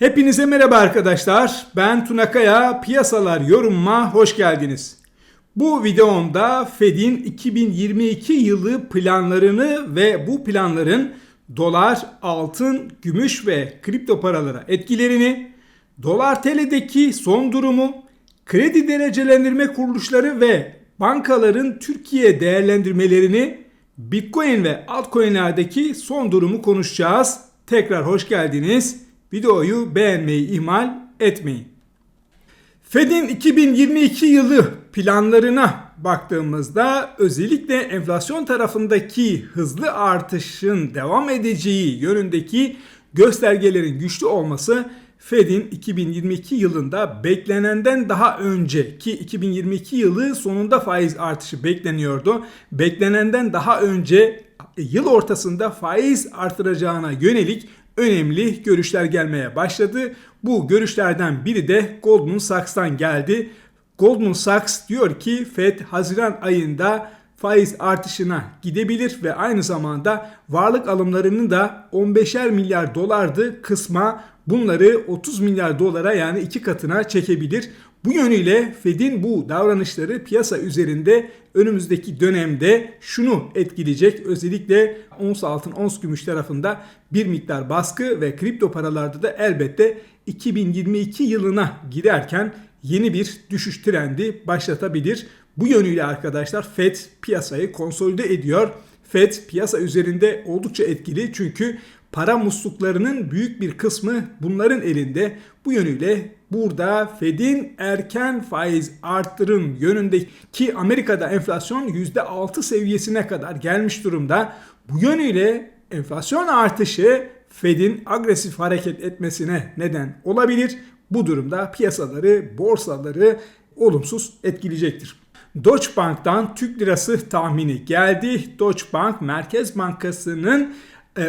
Hepinize merhaba arkadaşlar. Ben Tunakaya. Piyasalar yorumuma hoş geldiniz. Bu videomda Fed'in 2022 yılı planlarını ve bu planların dolar, altın, gümüş ve kripto paralara etkilerini, dolar TL'deki son durumu, kredi derecelendirme kuruluşları ve bankaların Türkiye değerlendirmelerini, Bitcoin ve altcoin'lerdeki son durumu konuşacağız. Tekrar hoş geldiniz. Videoyu beğenmeyi ihmal etmeyin. Fed'in 2022 yılı planlarına baktığımızda özellikle enflasyon tarafındaki hızlı artışın devam edeceği yönündeki göstergelerin güçlü olması Fed'in 2022 yılında beklenenden daha önce ki 2022 yılı sonunda faiz artışı bekleniyordu. Beklenenden daha önce yıl ortasında faiz artıracağına yönelik önemli görüşler gelmeye başladı. Bu görüşlerden biri de Goldman Sachs'tan geldi. Goldman Sachs diyor ki Fed Haziran ayında faiz artışına gidebilir ve aynı zamanda varlık alımlarını da 15'er milyar dolardı kısma bunları 30 milyar dolara yani iki katına çekebilir. Bu yönüyle Fed'in bu davranışları piyasa üzerinde önümüzdeki dönemde şunu etkileyecek. Özellikle ons altın, ons gümüş tarafında bir miktar baskı ve kripto paralarda da elbette 2022 yılına girerken yeni bir düşüş trendi başlatabilir. Bu yönüyle arkadaşlar Fed piyasayı konsolide ediyor. Fed piyasa üzerinde oldukça etkili çünkü para musluklarının büyük bir kısmı bunların elinde. Bu yönüyle burada Fed'in erken faiz arttırım yönündeki Amerika'da enflasyon %6 seviyesine kadar gelmiş durumda. Bu yönüyle enflasyon artışı Fed'in agresif hareket etmesine neden olabilir. Bu durumda piyasaları, borsaları olumsuz etkileyecektir. Deutsche Bank'tan Türk lirası tahmini geldi. Deutsche Bank Merkez Bankası'nın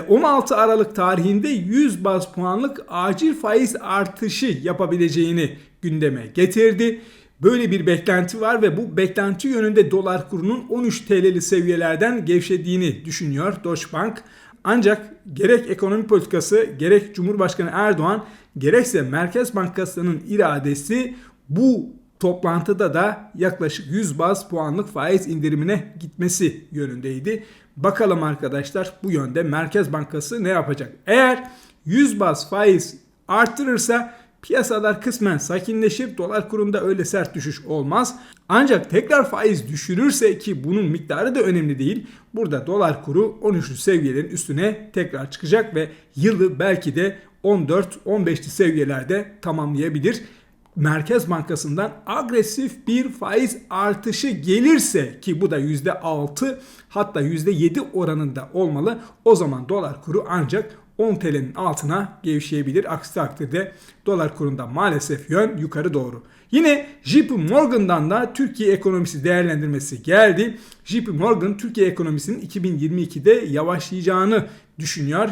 16 e, Aralık tarihinde 100 baz puanlık acil faiz artışı yapabileceğini gündeme getirdi. Böyle bir beklenti var ve bu beklenti yönünde dolar kurunun 13 TL'li seviyelerden gevşediğini düşünüyor Deutsche Bank. Ancak gerek ekonomi politikası gerek Cumhurbaşkanı Erdoğan gerekse Merkez Bankası'nın iradesi bu toplantıda da yaklaşık 100 baz puanlık faiz indirimine gitmesi yönündeydi. Bakalım arkadaşlar bu yönde Merkez Bankası ne yapacak? Eğer 100 baz faiz artırırsa piyasalar kısmen sakinleşir. Dolar kurunda öyle sert düşüş olmaz. Ancak tekrar faiz düşürürse ki bunun miktarı da önemli değil. Burada dolar kuru 13'lü seviyelerin üstüne tekrar çıkacak ve yılı belki de 14-15'li seviyelerde tamamlayabilir. Merkez Bankası'ndan agresif bir faiz artışı gelirse ki bu da %6 hatta %7 oranında olmalı. O zaman dolar kuru ancak 10 TL'nin altına gevşeyebilir. Aksi takdirde dolar kurunda maalesef yön yukarı doğru. Yine JP Morgan'dan da Türkiye ekonomisi değerlendirmesi geldi. JP Morgan Türkiye ekonomisinin 2022'de yavaşlayacağını düşünüyor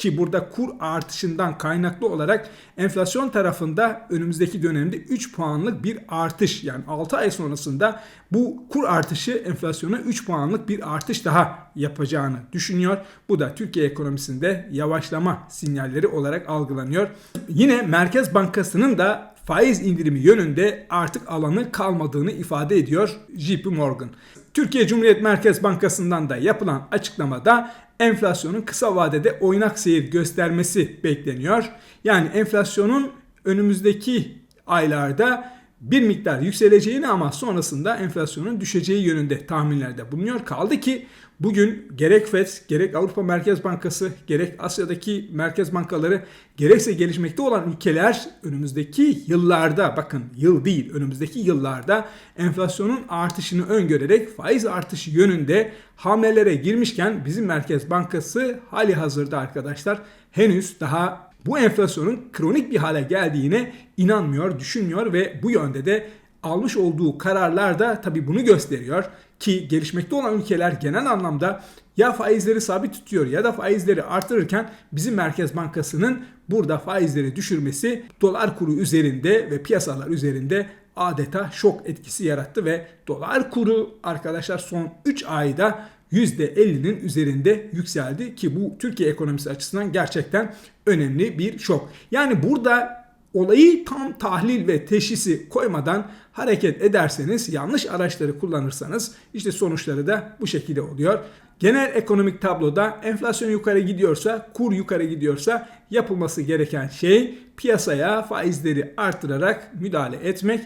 ki burada kur artışından kaynaklı olarak enflasyon tarafında önümüzdeki dönemde 3 puanlık bir artış yani 6 ay sonrasında bu kur artışı enflasyona 3 puanlık bir artış daha yapacağını düşünüyor. Bu da Türkiye ekonomisinde yavaşlama sinyalleri olarak algılanıyor. Yine Merkez Bankası'nın da faiz indirimi yönünde artık alanı kalmadığını ifade ediyor JP Morgan. Türkiye Cumhuriyet Merkez Bankası'ndan da yapılan açıklamada enflasyonun kısa vadede oynak seyir göstermesi bekleniyor. Yani enflasyonun önümüzdeki aylarda bir miktar yükseleceğini ama sonrasında enflasyonun düşeceği yönünde tahminlerde bulunuyor. Kaldı ki bugün gerek FED, gerek Avrupa Merkez Bankası, gerek Asya'daki merkez bankaları, gerekse gelişmekte olan ülkeler önümüzdeki yıllarda, bakın yıl değil, önümüzdeki yıllarda enflasyonun artışını öngörerek faiz artışı yönünde hamlelere girmişken bizim Merkez Bankası hali hazırda arkadaşlar henüz daha bu enflasyonun kronik bir hale geldiğine inanmıyor, düşünmüyor ve bu yönde de almış olduğu kararlar da tabii bunu gösteriyor ki gelişmekte olan ülkeler genel anlamda ya faizleri sabit tutuyor ya da faizleri artırırken bizim Merkez Bankası'nın burada faizleri düşürmesi dolar kuru üzerinde ve piyasalar üzerinde adeta şok etkisi yarattı ve dolar kuru arkadaşlar son 3 ayda %50'nin üzerinde yükseldi ki bu Türkiye ekonomisi açısından gerçekten önemli bir şok. Yani burada olayı tam tahlil ve teşhisi koymadan hareket ederseniz, yanlış araçları kullanırsanız işte sonuçları da bu şekilde oluyor. Genel ekonomik tabloda enflasyon yukarı gidiyorsa, kur yukarı gidiyorsa yapılması gereken şey piyasaya faizleri artırarak müdahale etmek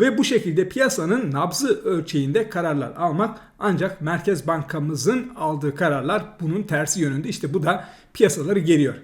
ve bu şekilde piyasanın nabzı ölçeğinde kararlar almak ancak Merkez Bankamızın aldığı kararlar bunun tersi yönünde. İşte bu da piyasaları geriyor.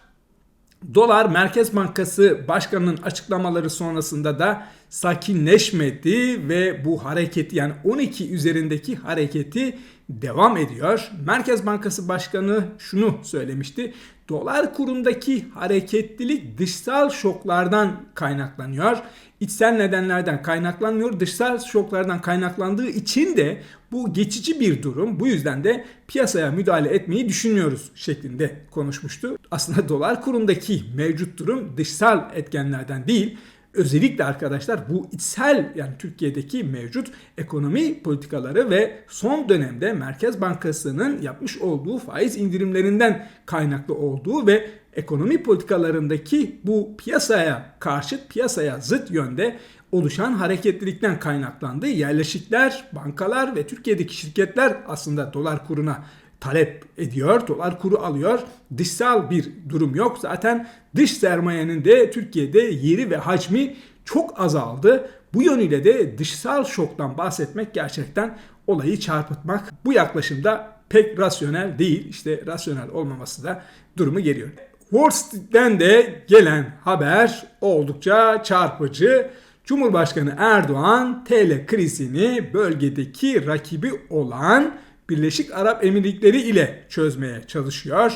Dolar Merkez Bankası Başkanı'nın açıklamaları sonrasında da sakinleşmedi ve bu hareketi yani 12 üzerindeki hareketi devam ediyor. Merkez Bankası Başkanı şunu söylemişti. Dolar kurundaki hareketlilik dışsal şoklardan kaynaklanıyor. İçsel nedenlerden kaynaklanmıyor. Dışsal şoklardan kaynaklandığı için de bu geçici bir durum. Bu yüzden de piyasaya müdahale etmeyi düşünmüyoruz şeklinde konuşmuştu. Aslında dolar kurundaki mevcut durum dışsal etkenlerden değil, Özellikle arkadaşlar bu içsel yani Türkiye'deki mevcut ekonomi politikaları ve son dönemde Merkez Bankası'nın yapmış olduğu faiz indirimlerinden kaynaklı olduğu ve ekonomi politikalarındaki bu piyasaya karşıt, piyasaya zıt yönde oluşan hareketlilikten kaynaklandı. Yerleşikler, bankalar ve Türkiye'deki şirketler aslında dolar kuruna talep ediyor, dolar kuru alıyor. Dışsal bir durum yok. Zaten dış sermayenin de Türkiye'de yeri ve hacmi çok azaldı. Bu yönüyle de dışsal şoktan bahsetmek gerçekten olayı çarpıtmak. Bu yaklaşımda pek rasyonel değil. İşte rasyonel olmaması da durumu geliyor. Wall Street'ten de gelen haber oldukça çarpıcı. Cumhurbaşkanı Erdoğan TL krizini bölgedeki rakibi olan Birleşik Arap Emirlikleri ile çözmeye çalışıyor.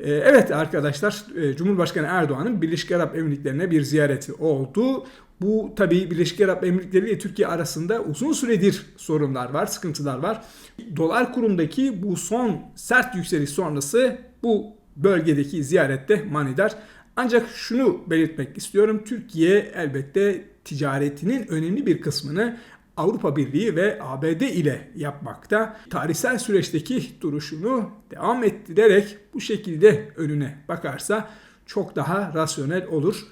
Ee, evet arkadaşlar e, Cumhurbaşkanı Erdoğan'ın Birleşik Arap Emirlikleri'ne bir ziyareti oldu. Bu tabii Birleşik Arap Emirlikleri ile Türkiye arasında uzun süredir sorunlar var, sıkıntılar var. Dolar kurundaki bu son sert yükseliş sonrası bu bölgedeki ziyarette manidar. Ancak şunu belirtmek istiyorum. Türkiye elbette ticaretinin önemli bir kısmını Avrupa Birliği ve ABD ile yapmakta. Tarihsel süreçteki duruşunu devam ettirerek bu şekilde önüne bakarsa çok daha rasyonel olur.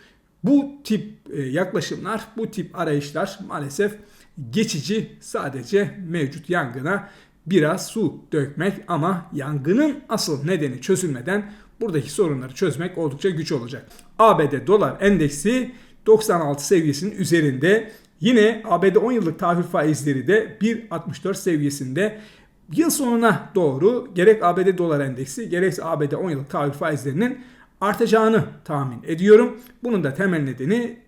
Bu tip e, yaklaşımlar, bu tip arayışlar maalesef geçici sadece mevcut yangına biraz su dökmek ama yangının asıl nedeni çözülmeden buradaki sorunları çözmek oldukça güç olacak. ABD dolar endeksi 96 seviyesinin üzerinde Yine ABD 10 yıllık tahvil faizleri de 1.64 seviyesinde. Yıl sonuna doğru gerek ABD dolar endeksi gerekse ABD 10 yıllık tahvil faizlerinin artacağını tahmin ediyorum. Bunun da temel nedeni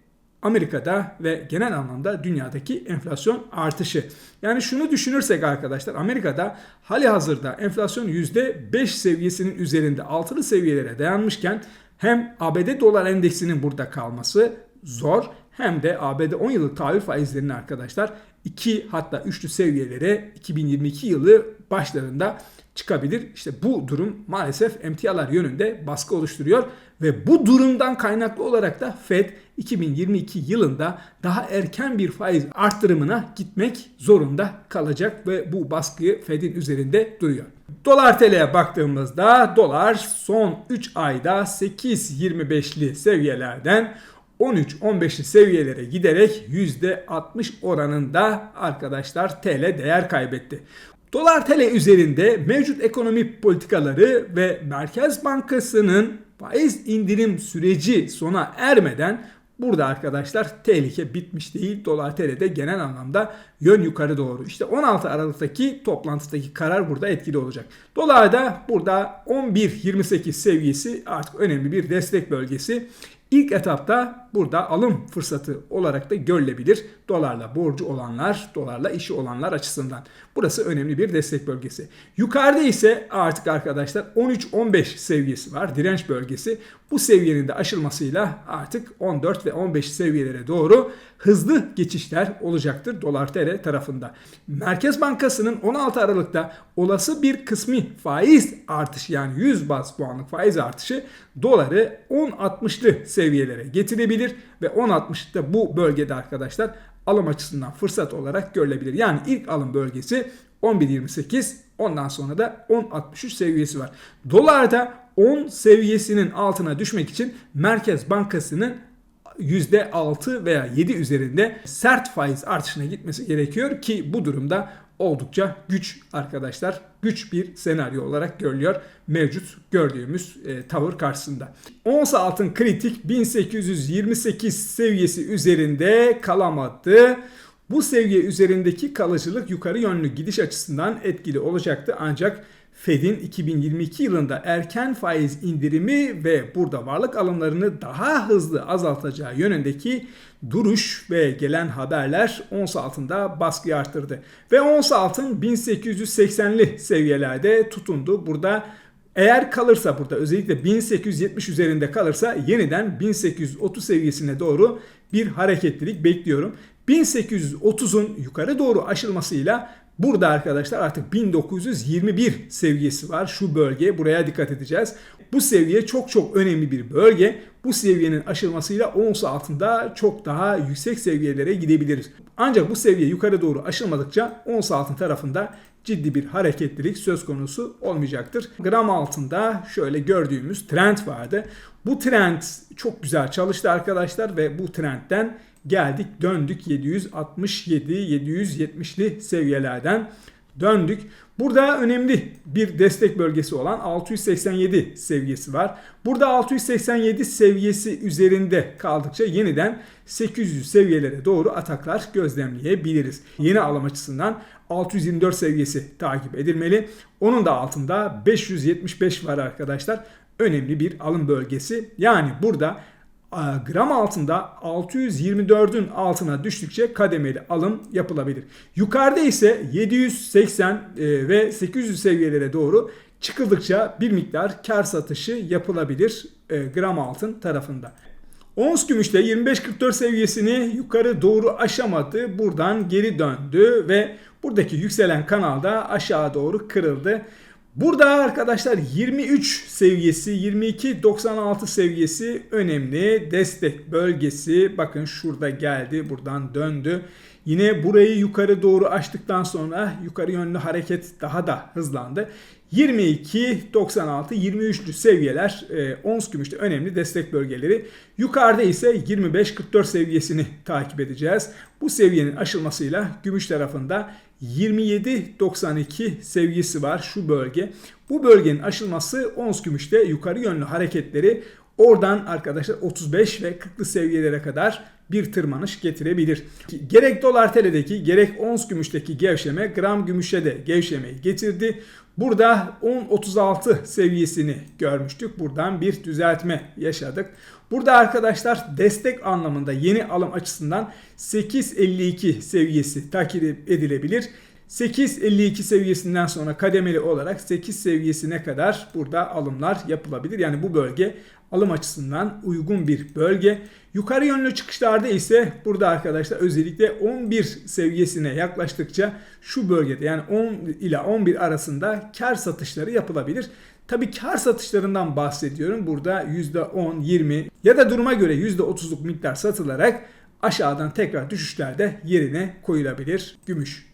Amerika'da ve genel anlamda dünyadaki enflasyon artışı. Yani şunu düşünürsek arkadaşlar Amerika'da hali hazırda enflasyon %5 seviyesinin üzerinde altılı seviyelere dayanmışken hem ABD dolar endeksinin burada kalması zor hem de ABD 10 yıllık tahvil faizlerini arkadaşlar 2 hatta 3'lü seviyelere 2022 yılı başlarında çıkabilir. İşte bu durum maalesef emtialar yönünde baskı oluşturuyor ve bu durumdan kaynaklı olarak da Fed 2022 yılında daha erken bir faiz arttırımına gitmek zorunda kalacak ve bu baskıyı Fed'in üzerinde duruyor. Dolar TL'ye baktığımızda dolar son 3 ayda 8.25'li seviyelerden 13-15'li seviyelere giderek %60 oranında arkadaşlar TL değer kaybetti. Dolar TL üzerinde mevcut ekonomik politikaları ve Merkez Bankası'nın faiz indirim süreci sona ermeden burada arkadaşlar tehlike bitmiş değil. Dolar TL'de genel anlamda yön yukarı doğru. İşte 16 Aralık'taki toplantıdaki karar burada etkili olacak. Dolarda burada 11.28 seviyesi artık önemli bir destek bölgesi. İlk etapta burada alım fırsatı olarak da görülebilir. Dolarla borcu olanlar, dolarla işi olanlar açısından. Burası önemli bir destek bölgesi. Yukarıda ise artık arkadaşlar 13-15 seviyesi var. Direnç bölgesi. Bu seviyenin de aşılmasıyla artık 14 ve 15 seviyelere doğru hızlı geçişler olacaktır dolar TL tarafında. Merkez Bankası'nın 16 Aralık'ta olası bir kısmi faiz artışı yani 100 bas puanlık faiz artışı doları 10.60'lı seviyelere getirebilir ve 10.60'da bu bölgede arkadaşlar alım açısından fırsat olarak görülebilir. Yani ilk alım bölgesi 11.28 ondan sonra da 10.63 seviyesi var. Dolarda 10 seviyesinin altına düşmek için Merkez Bankası'nın %6 veya 7 üzerinde sert faiz artışına gitmesi gerekiyor ki bu durumda oldukça güç arkadaşlar. Güç bir senaryo olarak görülüyor mevcut gördüğümüz e, tavır karşısında. Ons altın kritik 1828 seviyesi üzerinde kalamadı. Bu seviye üzerindeki kalıcılık yukarı yönlü gidiş açısından etkili olacaktı ancak Fed'in 2022 yılında erken faiz indirimi ve burada varlık alımlarını daha hızlı azaltacağı yönündeki duruş ve gelen haberler ons altında baskı arttırdı. Ve ons altın 1880'li seviyelerde tutundu. Burada eğer kalırsa burada özellikle 1870 üzerinde kalırsa yeniden 1830 seviyesine doğru bir hareketlilik bekliyorum. 1830'un yukarı doğru aşılmasıyla Burada arkadaşlar artık 1921 seviyesi var. Şu bölge buraya dikkat edeceğiz. Bu seviye çok çok önemli bir bölge. Bu seviyenin aşılmasıyla ons altında çok daha yüksek seviyelere gidebiliriz. Ancak bu seviye yukarı doğru aşılmadıkça ons altın tarafında ciddi bir hareketlilik söz konusu olmayacaktır. Gram altında şöyle gördüğümüz trend vardı. Bu trend çok güzel çalıştı arkadaşlar ve bu trendten geldik döndük 767-770'li seviyelerden döndük. Burada önemli bir destek bölgesi olan 687 seviyesi var. Burada 687 seviyesi üzerinde kaldıkça yeniden 800 seviyelere doğru ataklar gözlemleyebiliriz. Yeni alım açısından 624 seviyesi takip edilmeli. Onun da altında 575 var arkadaşlar. Önemli bir alım bölgesi. Yani burada gram altında 624'ün altına düştükçe kademeli alım yapılabilir. Yukarıda ise 780 e, ve 800 seviyelere doğru çıkıldıkça bir miktar kar satışı yapılabilir e, gram altın tarafında. Ons gümüşte 25.44 seviyesini yukarı doğru aşamadı. Buradan geri döndü ve buradaki yükselen kanalda aşağı doğru kırıldı. Burada arkadaşlar 23 seviyesi 22.96 seviyesi önemli. Destek bölgesi bakın şurada geldi buradan döndü. Yine burayı yukarı doğru açtıktan sonra yukarı yönlü hareket daha da hızlandı 22.96 23'lü seviyeler e, ons gümüşte önemli destek bölgeleri yukarıda ise 25.44 seviyesini takip edeceğiz bu seviyenin aşılmasıyla gümüş tarafında 27.92 seviyesi var şu bölge. Bu bölgenin aşılması ons gümüşte yukarı yönlü hareketleri oradan arkadaşlar 35 ve 40'lı seviyelere kadar bir tırmanış getirebilir. Gerek dolar TL'deki gerek ons gümüşteki gevşeme gram gümüşe de gevşemeyi getirdi. Burada 10.36 seviyesini görmüştük. Buradan bir düzeltme yaşadık. Burada arkadaşlar destek anlamında yeni alım açısından 8.52 seviyesi takip edilebilir. 8.52 seviyesinden sonra kademeli olarak 8 seviyesine kadar burada alımlar yapılabilir. Yani bu bölge alım açısından uygun bir bölge. Yukarı yönlü çıkışlarda ise burada arkadaşlar özellikle 11 seviyesine yaklaştıkça şu bölgede yani 10 ile 11 arasında kar satışları yapılabilir. Tabii kar satışlarından bahsediyorum. Burada %10, 20 ya da duruma göre %30'luk miktar satılarak aşağıdan tekrar düşüşlerde yerine koyulabilir gümüş.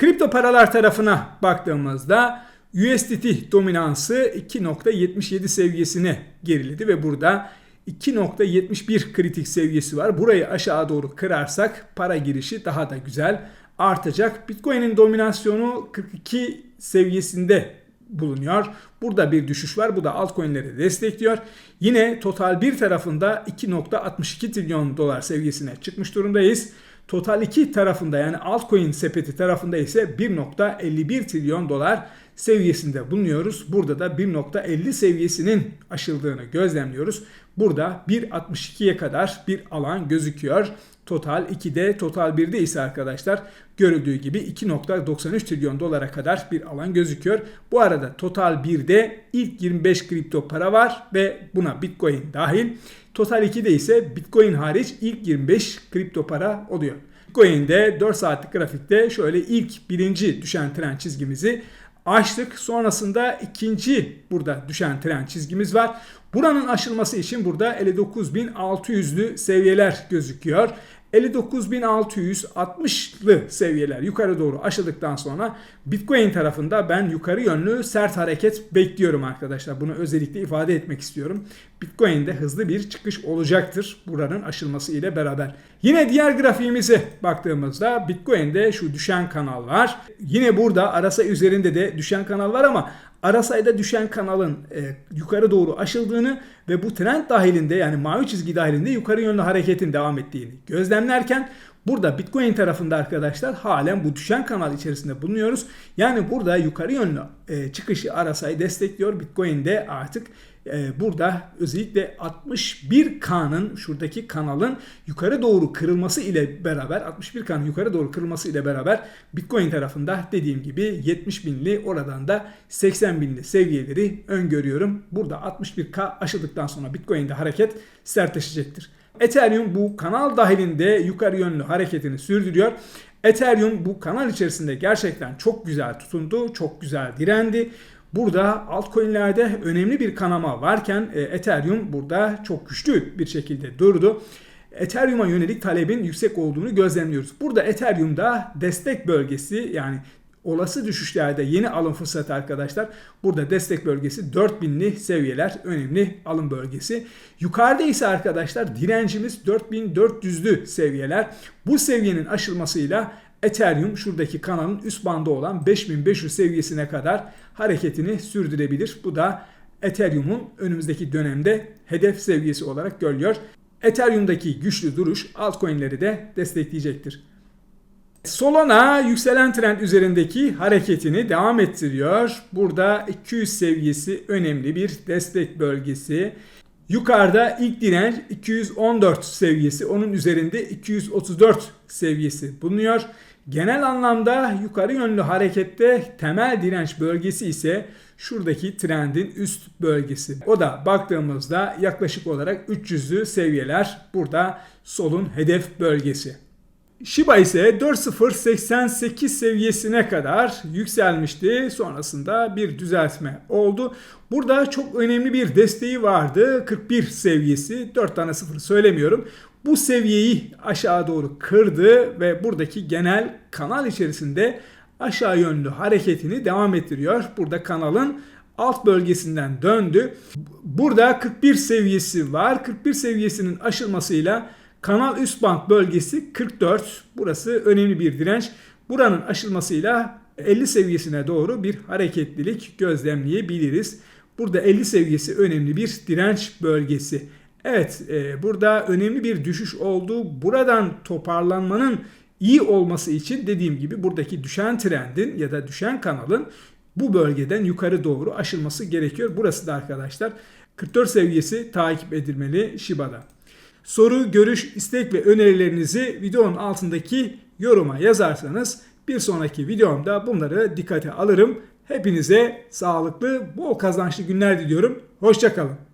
Kripto paralar tarafına baktığımızda USDT dominansı 2.77 seviyesine geriledi ve burada 2.71 kritik seviyesi var. Burayı aşağı doğru kırarsak para girişi daha da güzel artacak. Bitcoin'in dominasyonu 42 seviyesinde bulunuyor. Burada bir düşüş var. Bu da altcoin'leri destekliyor. Yine total bir tarafında 2.62 trilyon dolar seviyesine çıkmış durumdayız. Total 2 tarafında yani altcoin sepeti tarafında ise 1.51 trilyon dolar seviyesinde bulunuyoruz. Burada da 1.50 seviyesinin aşıldığını gözlemliyoruz. Burada 1.62'ye kadar bir alan gözüküyor. Total 2'de, Total 1'de ise arkadaşlar görüldüğü gibi 2.93 trilyon dolara kadar bir alan gözüküyor. Bu arada Total 1'de ilk 25 kripto para var ve buna Bitcoin dahil. Total 2'de ise Bitcoin hariç ilk 25 kripto para oluyor. Bitcoin'de 4 saatlik grafikte şöyle ilk birinci düşen trend çizgimizi açtık. Sonrasında ikinci burada düşen trend çizgimiz var. Buranın aşılması için burada 59.600'lü seviyeler gözüküyor. 59.660'lı seviyeler yukarı doğru aşıldıktan sonra Bitcoin tarafında ben yukarı yönlü sert hareket bekliyorum arkadaşlar. Bunu özellikle ifade etmek istiyorum. Bitcoin'de hızlı bir çıkış olacaktır buranın aşılması ile beraber. Yine diğer grafiğimize baktığımızda Bitcoin'de şu düşen kanal var. Yine burada arasa üzerinde de düşen kanal var ama Arasay'da düşen kanalın e, yukarı doğru aşıldığını ve bu trend dahilinde yani mavi çizgi dahilinde yukarı yönlü hareketin devam ettiğini gözlemlerken burada Bitcoin tarafında arkadaşlar halen bu düşen kanal içerisinde bulunuyoruz. Yani burada yukarı yönlü e, çıkışı Arasay destekliyor. Bitcoin'de artık e, burada özellikle 61K'nın şuradaki kanalın yukarı doğru kırılması ile beraber 61K'nın yukarı doğru kırılması ile beraber Bitcoin tarafında dediğim gibi 70 binli oradan da 80 binli seviyeleri öngörüyorum. Burada 61K aşıldıktan sonra Bitcoin'de hareket sertleşecektir. Ethereum bu kanal dahilinde yukarı yönlü hareketini sürdürüyor. Ethereum bu kanal içerisinde gerçekten çok güzel tutundu, çok güzel direndi. Burada altcoin'lerde önemli bir kanama varken e, Ethereum burada çok güçlü bir şekilde durdu. Ethereum'a yönelik talebin yüksek olduğunu gözlemliyoruz. Burada Ethereum'da destek bölgesi yani olası düşüşlerde yeni alım fırsatı arkadaşlar. Burada destek bölgesi 4000'li seviyeler önemli alım bölgesi. Yukarıda ise arkadaşlar direncimiz 4400'lü seviyeler. Bu seviyenin aşılmasıyla Ethereum şuradaki kanalın üst bandı olan 5500 seviyesine kadar hareketini sürdürebilir. Bu da Ethereum'un önümüzdeki dönemde hedef seviyesi olarak görülüyor. Ethereum'daki güçlü duruş altcoin'leri de destekleyecektir. Solana yükselen trend üzerindeki hareketini devam ettiriyor. Burada 200 seviyesi önemli bir destek bölgesi. Yukarıda ilk direnç 214 seviyesi, onun üzerinde 234 seviyesi bulunuyor. Genel anlamda yukarı yönlü harekette temel direnç bölgesi ise şuradaki trendin üst bölgesi. O da baktığımızda yaklaşık olarak 300'lü seviyeler burada solun hedef bölgesi. Shiba ise 4088 seviyesine kadar yükselmişti. Sonrasında bir düzeltme oldu. Burada çok önemli bir desteği vardı. 41 seviyesi. 4 tane sıfır söylemiyorum. Bu seviyeyi aşağı doğru kırdı ve buradaki genel kanal içerisinde aşağı yönlü hareketini devam ettiriyor. Burada kanalın alt bölgesinden döndü. Burada 41 seviyesi var. 41 seviyesinin aşılmasıyla Kanal üst band bölgesi 44. Burası önemli bir direnç. Buranın aşılmasıyla 50 seviyesine doğru bir hareketlilik gözlemleyebiliriz. Burada 50 seviyesi önemli bir direnç bölgesi. Evet e, burada önemli bir düşüş oldu. Buradan toparlanmanın iyi olması için dediğim gibi buradaki düşen trendin ya da düşen kanalın bu bölgeden yukarı doğru aşılması gerekiyor. Burası da arkadaşlar 44 seviyesi takip edilmeli Shiba'da. Soru, görüş, istek ve önerilerinizi videonun altındaki yoruma yazarsanız bir sonraki videomda bunları dikkate alırım. Hepinize sağlıklı, bol kazançlı günler diliyorum. Hoşçakalın.